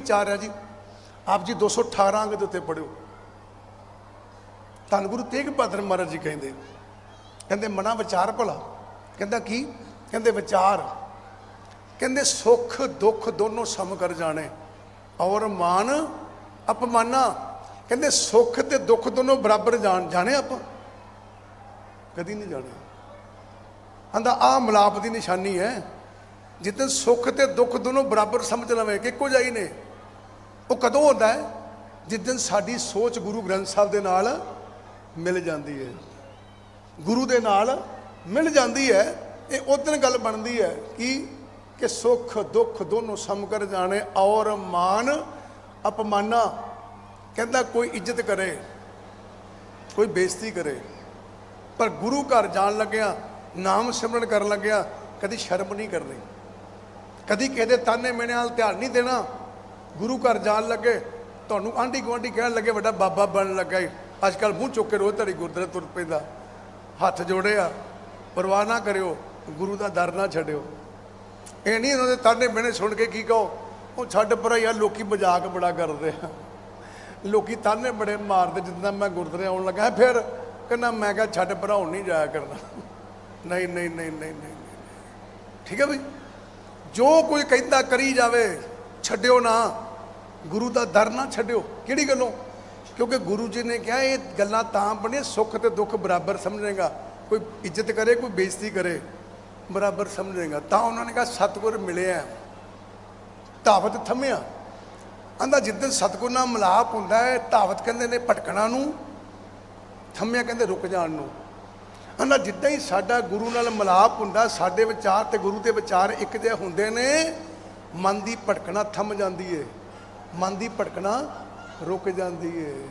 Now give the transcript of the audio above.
ਵਿਚਾਰ ਹੈ ਜੀ। ਆਪ ਜੀ 218 ਅੰਗ ਦੇ ਉੱਤੇ ਪੜਿਓ ਧੰਨ ਗੁਰੂ ਤੇਗ ਬਹਾਦਰ ਮਹਾਰਾਜ ਜੀ ਕਹਿੰਦੇ ਕਹਿੰਦੇ ਮਨਾ ਵਿਚਾਰ ਭਲਾ। ਕਹਿੰਦਾ ਕੀ? ਕਹਿੰਦੇ ਵਿਚਾਰ। ਕਹਿੰਦੇ ਸੁੱਖ ਦੁੱਖ ਦੋਨੋਂ ਸਮ ਕਰ ਜਾਣੇ, ਔਰ ਮਾਨ ਅਪਮਾਨਾ। ਕਹਿੰਦੇ ਸੁੱਖ ਤੇ ਦੁੱਖ ਦੋਨੋਂ ਬਰਾਬਰ ਜਾਣ, ਜਾਣੇ ਆਪਾਂ? ਕਦੀ ਨਹੀਂ ਜਾਣੇ। ਆਂਦਾ ਆ ਮਲਾਪ ਦੀ ਨਿਸ਼ਾਨੀ ਹੈ। ਜਿੱਦਨ ਸੁੱਖ ਤੇ ਦੁੱਖ ਦੋਨੋਂ ਬਰਾਬਰ ਸਮਝ ਲਵੇਂ ਕਿ ਇੱਕੋ ਜਾਈ ਨੇ। ਉਹ ਕਦੋਂ ਹੁੰਦਾ ਹੈ? ਜਿਸ ਦਿਨ ਸਾਡੀ ਸੋਚ ਗੁਰੂ ਗ੍ਰੰਥ ਸਾਹਿਬ ਦੇ ਨਾਲ ਮਿਲ ਜਾਂਦੀ ਹੈ। ਗੁਰੂ ਦੇ ਨਾਲ ਮਿਲ ਜਾਂਦੀ ਹੈ। ਇਹ ਉਦੋਂ ਗੱਲ ਬਣਦੀ ਹੈ ਕਿ ਕਿ ਸੁੱਖ, ਦੁੱਖ ਦੋਨੋਂ ਸਮ ਕਰ ਜਾਣੇ ਔਰ ਮਾਨ ਅਪਮਾਨਾ। ਕਹਿੰਦਾ ਕੋਈ ਇੱਜ਼ਤ ਕਰੇ, ਕੋਈ ਬੇਇੱਜ਼ਤੀ ਕਰੇ। ਪਰ ਗੁਰੂ ਘਰ ਜਾਣ ਲੱਗਿਆ, ਨਾਮ ਸਿਮਰਨ ਕਰਨ ਲੱਗਿਆ ਕਦੀ ਸ਼ਰਮ ਨਹੀਂ ਕਰਨੀ। ਕਦੀ ਕਿਸੇ ਦੇ ਤਾਨੇ ਮੇਨੇ ਨਾਲ ਧਿਆਨ ਨਹੀਂ ਦੇਣਾ। ਗੁਰੂ ਘਰ ਜਾਣ ਲੱਗੇ, ਤੁਹਾਨੂੰ ਆਂਢੀ ਗੁਆਂਢੀ ਕਹਿਣ ਲੱਗੇ, ਵੱਡਾ ਬਾਬਾ ਬਣਨ ਲੱਗਾ ਈ ਅੱਜ ਕੱਲ ਮੂੰਹ ਚੁੱਕ ਕੇ ਰੋਜ਼ ਤੁਹਾਡੀ ਗੁਰਦੁਆਰੇ ਤੁਰ ਪੈਂਦਾ। ਹੱਥ ਜੋੜਿਆ ਪਰਵਾਹ ਨਾ ਕਰਿਓ, ਗੁਰੂ ਦਾ ਦਰ ਨਾ ਛੱਡਿਓ। ਇਹ ਨਹੀਂ ਉਹਨਾਂ ਦੇ ਤਾਨੇ ਮੇਨੇ ਸੁਣ ਕੇ ਕੀ ਕਹੋ, ਉਹ ਛੱਡ ਪਰਾ ਯਾਰ ਲੋਕੀ ਮਜ਼ਾਕ ਬੜਾ ਕਰਦੇ ਆ। ਲੋਕੀ ਤਾਨੇ ਬੜੇ ਮਾਰਦੇ, ਜਿੱਦਾਂ ਮੈਂ ਗੁਰਦੁਆਰੇ ਆਉਣ ਲੱਗਾ ਫਿਰ ਕਹਿੰਦਾ, ਮੈਂ ਕਿਹਾ ਛੱਡ ਪਰਾ ਹੁਣ ਨਹੀਂ ਜਾਇਆ ਕਰਨਾ। ਨਹੀਂ ਨਹੀਂ ਨਹੀਂ ਨਹੀਂ ਨਹੀਂ। ਠੀਕ ਹੈ ਬਈ? ਜੋ ਕੋਈ ਕਹਿੰਦਾ ਕਰੀ ਜਾਵੇ ਛੱਡਿਓ ਨਾ। ਗੁਰੂ ਦਾ ਦਰ ਨਾ ਛੱਡਿਓ। ਕਿਹੜੀ ਗੱਲੋਂ? ਕਿਉਂਕਿ ਗੁਰੂ ਜੀ ਨੇ ਕਿਹਾ, ਇਹ ਗੱਲਾਂ ਤਾਂ ਬਣੀਆਂ, ਸੁੱਖ ਤੇ ਦੁੱਖ ਬਰਾਬਰ ਸਮਝੇਗਾ। ਕੋਈ ਇੱਜ਼ਤ ਕਰੇ, ਕੋਈ ਬੇਇੱਜ਼ਤੀ ਕਰੇ, ਬਰਾਬਰ ਸਮਝੇਗਾ। ਤਾਂ ਉਹਨਾਂ ਨੇ ਕਿਹਾ, ਸਤਿਗੁਰ ਮਿਲਿਆ। ਧਾਵਤ ਥੰਮਿਆ। ਆਂਦਾ ਜਿੱਦਨ ਸਤਿਗੁਰ ਨਾਲ ਮਿਲਾਪ ਹੁੰਦਾ ਹੈ, ਧਾਵਤ ਕਹਿੰਦੇ ਨੇ ਭਟਕਣਾ ਨੂੰ, ਥੰਮਿਆ ਕਹਿੰਦੇ ਰੁਕ ਜਾਣ ਨੂੰ। ਆਂਦਾ ਜਿੱਦਾਂ ਹੀ ਸਾਡਾ ਗੁਰੂ ਨਾਲ ਮਿਲਾਪ ਹੁੰਦਾ, ਸਾਡੇ ਵਿਚਾਰ ਤੇ ਗੁਰੂ ਦੇ ਵਿਚਾਰ ਇੱਕ ਜਿਹੇ ਹੁੰਦੇ ਨੇ ਮਨ ਦੀ ਭਟਕਣਾ ਥੰਮ ਜਾਂਦੀ ਏ। ਮਨ ਦੀ ਭਟਕਣਾ ਰੁਕ ਜਾਂਦੀ ਏ।